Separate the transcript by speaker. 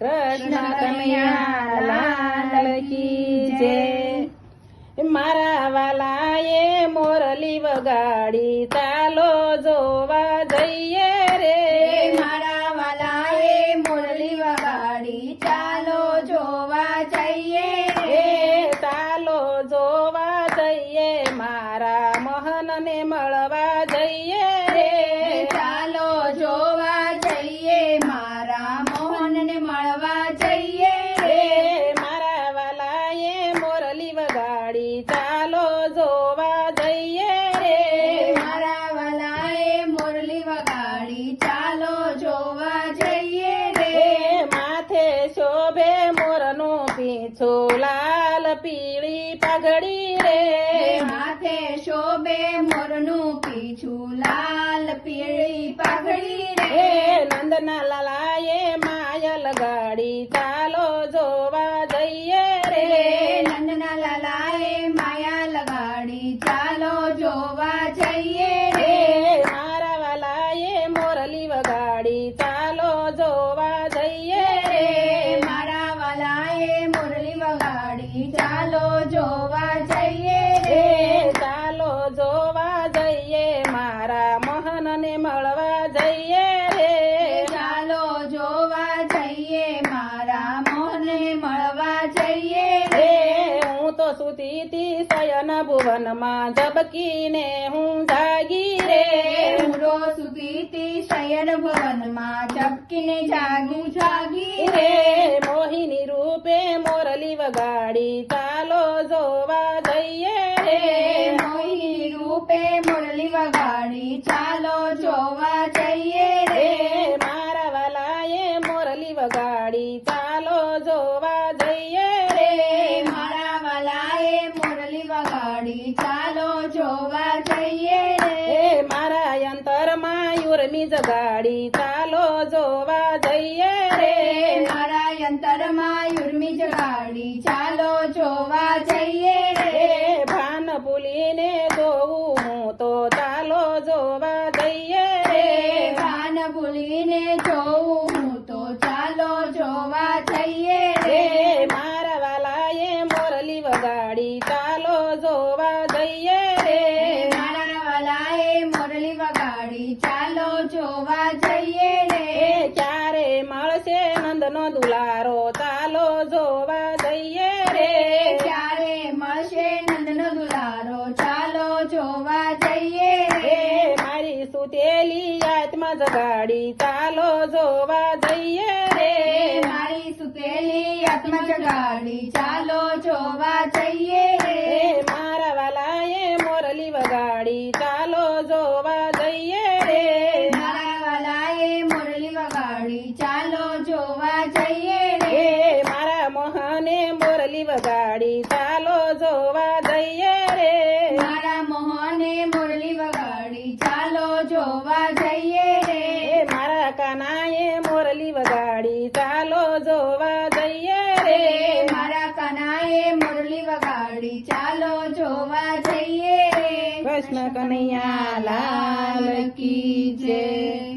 Speaker 1: કૃષ્ણ કનૈયા લાલ કી જય. મારા વાલાએ મોરલી વગાડી ચાલો જોવા જઈએ રે.
Speaker 2: મારા વાલાએ મોરલી વગાડી ચાલો જોવા જઈએ
Speaker 1: રે. ચાલો જોવા જઈએ મારા મોહનને મળવા જઈએ રે
Speaker 2: ચાલો જોવા જઈએ મારા મોહનને મળવા જઈએ
Speaker 1: રે મારા વાલાએ મોરલી વગાડી ચાલો જોવા જઈએ રે.
Speaker 2: મારા વાલાએ મુરલી વગાડી ચાલો જોવા જઈએ રે.
Speaker 1: માથે શોભે મોરનું પીછું લાલ પીળી પાઘડી રે.
Speaker 2: માથે શોભે મોરનું પીછું લાલ પીળી પાઘડી રે.
Speaker 1: નંદના લાલાએ માયલ ગાડી ચાલો જોવા જઈએ રે
Speaker 2: નંદના લાલાએ માયા લગાડી ચાલો જોવા જઈએ
Speaker 1: રે
Speaker 2: રે
Speaker 1: મારા વાલાએ મોરલી વગાડી ચાલો જોવા જઈએ
Speaker 2: રે
Speaker 1: રે
Speaker 2: મારા વાલાએ મુરલી વગાડી ચાલો જોવા જઈએ.
Speaker 1: રે ચાલો જોવા જઈએ મારા મોહનને મળવા જઈએ. રે
Speaker 2: ચાલો જોવા જઈએ મારા મોહને મળવા જઈએ.
Speaker 1: રે હું તો સુતી તી શયન ભુવનમાં ઝબકીને હું જાગી રે.
Speaker 2: રો સુધી તી શયન ભવનમાં ઝબકીને જાગું જાગી
Speaker 1: રે વગાડી ચાલો જોવા જઈએ.
Speaker 2: રે મોહી રૂપે મુરલી વગાડી ચાલો જોવા જઈએ
Speaker 1: રે. મારા વાલાએ મોરલી વગાડી ચાલો જોવા જઈએ
Speaker 2: રે. મારા વાલાએ મુરલી વગાડી ચાલો જોવા જઈએ રે.
Speaker 1: મારા અંતરમાં યુરમી જગાડી ચાલો જોવા જઈએ
Speaker 2: રે. મારા યંતરમાં યુર્મી જગાડી ચાલો જોવા જઈએ રે
Speaker 1: ભાન ભૂલીને જોવું હું તો ચાલો જોવા જઈએ
Speaker 2: રે ભાન ભૂલીને જોવું હું તો ચાલો જોવા જઈએ
Speaker 1: રે મારા વાલાએ મોરલી વગાડી ચાલો જોવા જઈએ રે
Speaker 2: મારા વાલાએ મોરલી વગાડી ચાલો જોવા જઈએ
Speaker 1: એ
Speaker 2: રે
Speaker 1: ક્યારે મળશે નંદનો દુલારો ચાલો જોવા જઈએ રે.
Speaker 2: ક્યારે મળશે નંદનો દુલારો ચાલો જોવા જઈએ રે.
Speaker 1: મારી સુતેલી આત્મા જગાડી ચાલો જોવા જઈએ રે.
Speaker 2: મારી સુતેલી આત્મા જગાડી ચાલો જોવા જઈએ રે.
Speaker 1: મારા વાલાએ મોરલી વગાડી ચાલો જોવા
Speaker 2: જોવા જઈએ.
Speaker 1: કૃષ્ણ કનૈયા લાલ કી જય.